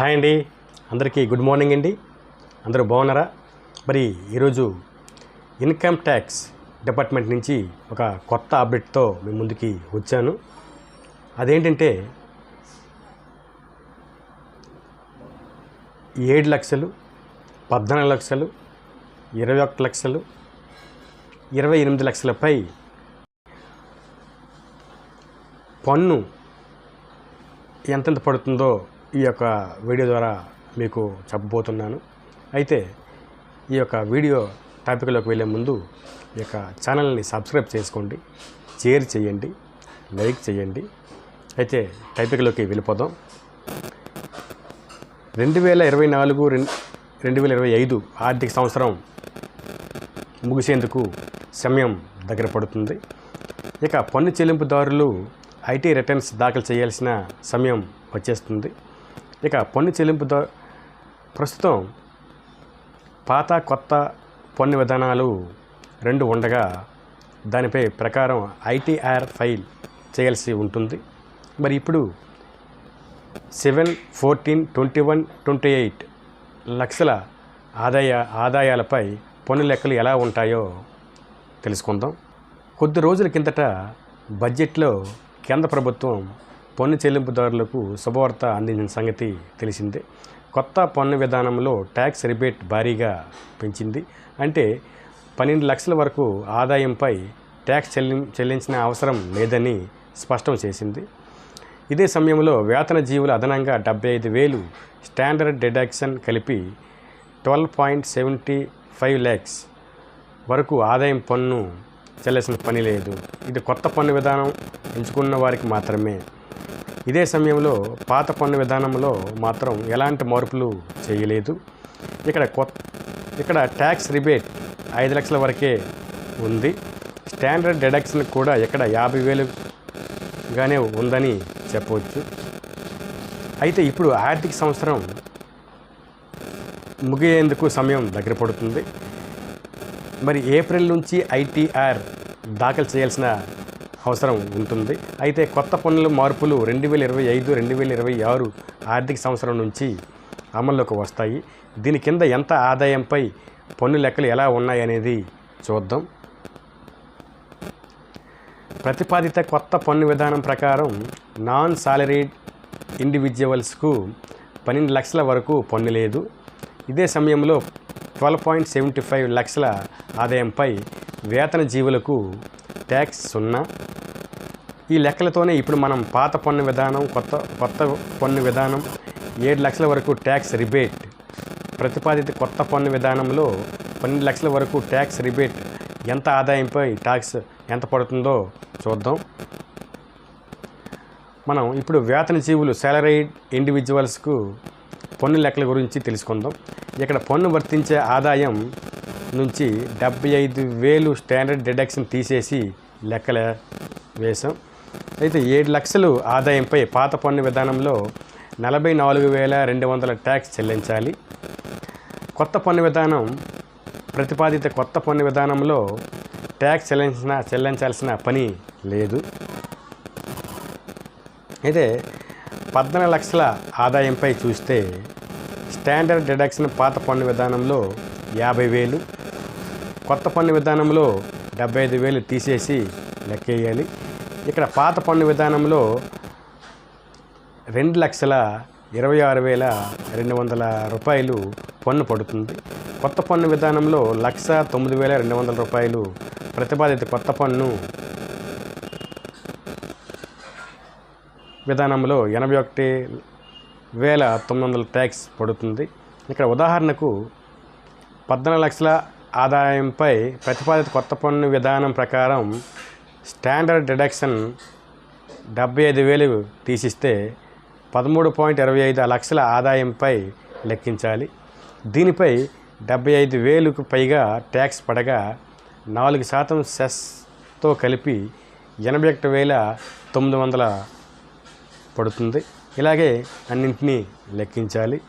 Hi అండి. అందరికీ good morning అండి. అందరూ బాగున్నారా? మరి ఈరోజు ఇన్కమ్ ట్యాక్స్ డిపార్ట్మెంట్ నుంచి ఒక కొత్త అప్డేట్తో మీ ముందుకి వచ్చాను. అదేంటంటే ఏడు లక్షలు పద్నాలుగు లక్షలు ఇరవై ఒకటి లక్షలు ఇరవై ఎనిమిది లక్షలపై పన్ను ఎంతెంత పడుతుందో ఈ యొక్క వీడియో ద్వారా మీకు చెప్పబోతున్నాను. అయితే ఈ యొక్క వీడియో టాపిక్లోకి వెళ్ళే ముందు ఈ యొక్క ఛానల్ని సబ్స్క్రైబ్ చేసుకోండి షేర్ చేయండి లైక్ చేయండి. అయితే టాపిక్లోకి వెళ్ళిపోదాం. రెండు వేల ఇరవై నాలుగు రెండు రెండు వేల ఇరవై ఐదు ఆర్థిక సంవత్సరం ముగిసేందుకు సమయం దగ్గర పడుతుంది. ఇక పన్ను చెల్లింపుదారులు ఐటీ రిటర్న్స్ దాఖలు చేయాల్సిన సమయం వచ్చేస్తుంది. ఇక పన్ను చెల్లింపుతో ప్రస్తుతం పాత కొత్త పన్ను విధానాలు రెండు ఉండగా దానిపై ప్రకారం ఐటీఆర్ ఫైల్ చేయాల్సి ఉంటుంది. మరి ఇప్పుడు seven fourteen twenty one twenty eight లక్షల ఆదాయ ఆదాయాలపై పన్ను లెక్కలు ఎలా ఉంటాయో తెలుసుకుందాం. కొద్ది రోజుల కిందట బడ్జెట్లో కేంద్ర ప్రభుత్వం పన్ను చెల్లింపుదారులకు శుభవార్త అందించిన సంగతి తెలిసిందే. కొత్త పన్ను విధానంలో ట్యాక్స్ రిబేట్ భారీగా పెంచింది. అంటే పన్నెండు లక్షల వరకు ఆదాయంపై ట్యాక్స్ చెల్లి చెల్లించిన అవసరం లేదని స్పష్టం చేసింది. ఇదే సమయంలో వేతన జీవులు అదనంగా డెబ్బై ఐదు వేలు స్టాండర్డ్ డిడక్షన్ కలిపి twelve point seventy five lakhs వరకు ఆదాయం పన్ను చెల్లాల్సిన పని లేదు. ఇది కొత్త పన్ను విధానం ఎంచుకున్న వారికి మాత్రమే. ఇదే సమయంలో పాత పన్ను విధానంలో మాత్రం ఎలాంటి మార్పులు చేయలేదు. ఇక్కడ కొత్త ఇక్కడ ట్యాక్స్ రిబేట్ ఐదు లక్షల వరకే ఉంది. స్టాండర్డ్ డిడక్షన్ కూడా ఇక్కడ యాభై వేలుగానే ఉందని చెప్పవచ్చు అయితే ఇప్పుడు ఆర్థిక సంవత్సరం ముగియేందుకు సమయం దగ్గర పడుతుంది. మరి ఏప్రిల్ నుంచి ఐటీఆర్ దాఖలు చేయాల్సిన అవసరం ఉంటుంది. అయితే కొత్త పన్నుల మార్పులు రెండు వేల ఇరవై ఐదు రెండు వేల ఇరవై ఆరు ఆర్థిక సంవత్సరం నుంచి అమల్లోకి వస్తాయి. దీని కింద ఎంత ఆదాయంపై పన్ను లెక్కలు ఎలా ఉన్నాయనేది చూద్దాం. ప్రతిపాదిత కొత్త పన్ను విధానం ప్రకారం నాన్ సాలరీడ్ ఇండివిజువల్స్కు పన్నెండు లక్షల వరకు పన్ను లేదు. ఇదే సమయంలో ట్వెల్వ్ పాయింట్ సెవెంటీ ఫైవ్ లక్షల ఆదాయంపై వేతన జీవులకు ట్యాక్స్ సున్నా. ఈ లెక్కలతోనే ఇప్పుడు మనం పాత పన్ను విధానం కొత్త కొత్త పన్ను విధానం ఏడు లక్షల వరకు ట్యాక్స్ రిబేట్. ప్రతిపాదిత కొత్త పన్ను విధానంలో పన్నెండు లక్షల వరకు ట్యాక్స్ రిబేట్ ఎంత ఆదాయంపై ట్యాక్స్ ఎంత పడుతుందో చూద్దాం. మనం ఇప్పుడు వేతన జీవులు సాలరీడ్ ఇండివిజువల్స్కు పన్ను లెక్కల గురించి తెలుసుకుందాం. ఇక్కడ పన్ను వర్తించే ఆదాయం నుంచి డెబ్బై ఐదు వేలు స్టాండర్డ్ డిడక్షన్ తీసేసి లెక్కల వేశాం. అయితే ఏడు లక్షలు ఆదాయంపై పాత పన్ను విధానంలో నలభై నాలుగు వేల రెండు వందల ట్యాక్స్ చెల్లించాలి. కొత్త పన్ను విధానం ప్రతిపాదిత కొత్త పన్ను విధానంలో ట్యాక్స్ చెల్లించిన చెల్లించాల్సిన పని లేదు. అయితే పద్నాలుగు లక్షల ఆదాయంపై చూస్తే స్టాండర్డ్ డిడక్షన్ పాత పన్ను విధానంలో యాభై వేలు కొత్త పన్ను విధానంలో డెబ్బై ఐదు వేలు తీసేసి లెక్కేయాలి. ఇక్కడ పాత పన్ను విధానంలో రెండు లక్షల ఇరవై ఆరు వేల రెండు వందల రూపాయలు పన్ను పడుతుంది. కొత్త పన్ను విధానంలో లక్ష తొమ్మిది వేల రెండు వందల రూపాయలు ప్రతిపాదిత కొత్త పన్ను విధానంలో ఎనభై ఒకటి వేల తొమ్మిది వందల ట్యాక్స్ పడుతుంది. ఇక్కడ ఉదాహరణకు పద్నాలుగు లక్షల ఆదాయంపై ప్రతిపాదిత కొత్త పన్ను విధానం ప్రకారం స్టాండర్డ్ డిడక్షన్ డెబ్బై ఐదు వేలు తీసిస్తే పదమూడు పాయింట్ ఇరవై ఐదు లక్షల ఆదాయంపై లెక్కించాలి. దీనిపై డెబ్బై ఐదు వేలకు పైగా ట్యాక్స్ పడగా నాలుగు శాతం సెస్తో కలిపి ఎనభై ఒకటి వేల తొమ్మిది వందల పడుతుంది. ఇలాగే అన్నింటినీ లెక్కించాలి.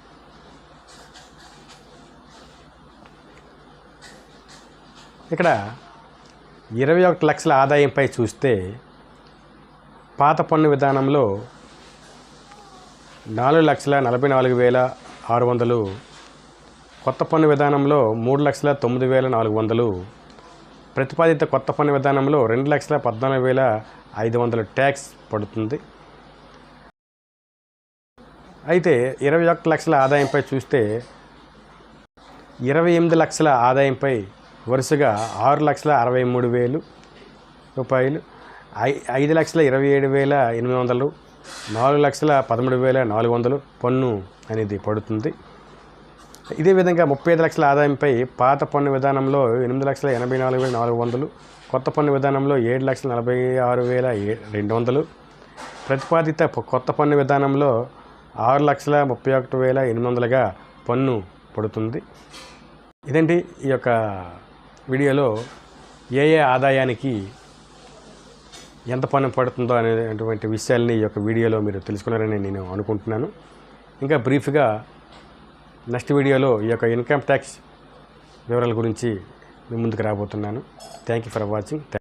ఇక్కడ ఇరవై ఒకటి లక్షల ఆదాయంపై చూస్తే పాత పన్ను విధానంలో నాలుగు లక్షల నలభై నాలుగు వేల ఆరు వందలు కొత్త పన్ను విధానంలో మూడు లక్షల తొమ్మిది వేల నాలుగు వందలు ప్రతిపాదిత కొత్త పన్ను విధానంలో రెండు లక్షల పద్నాలుగు వేల ఐదు వందల ట్యాక్స్ పడుతుంది. అయితే ఇరవై ఒకటి లక్షల ఆదాయంపై చూస్తే ఇరవై ఎనిమిది లక్షల ఆదాయంపై వరుసగా ఆరు లక్షల అరవై మూడు వేలు రూపాయలు ఐ ఐదు లక్షల ఇరవై ఏడు వేల ఎనిమిది వందలు నాలుగు లక్షల పదమూడు వేల నాలుగు వందలు పన్ను అనేది పడుతుంది. ఇదే విధంగా ముప్పై ఐదు లక్షల ఆదాయంపై పాత పన్ను విధానంలో ఎనిమిది లక్షల ఎనభై నాలుగు వేల నాలుగు వందలు కొత్త పన్ను విధానంలో ఏడు లక్షల నలభై ఆరు వేల ఏ- రెండు వందలు ప్రతిపాదిత కొత్త పన్ను విధానంలో ఆరు లక్షల ముప్పై ఒకటి వేల ఎనిమిది వందలుగా పన్ను పడుతుంది. ఇదండి ఈ యొక్క వీడియోలో ఏ ఏ ఆదాయానికి ఎంత పన్ను పడుతుందో అనేటువంటి విషయాల్ని ఈ యొక్క వీడియోలో మీరు తెలుసుకున్నారని నేను అనుకుంటున్నాను. ఇంకా బ్రీఫ్గా నెక్స్ట్ వీడియోలో ఈ యొక్క ఇన్కమ్ ట్యాక్స్ వివరాల గురించి మీ ముందుకు రాబోతున్నాను. Thank you for watching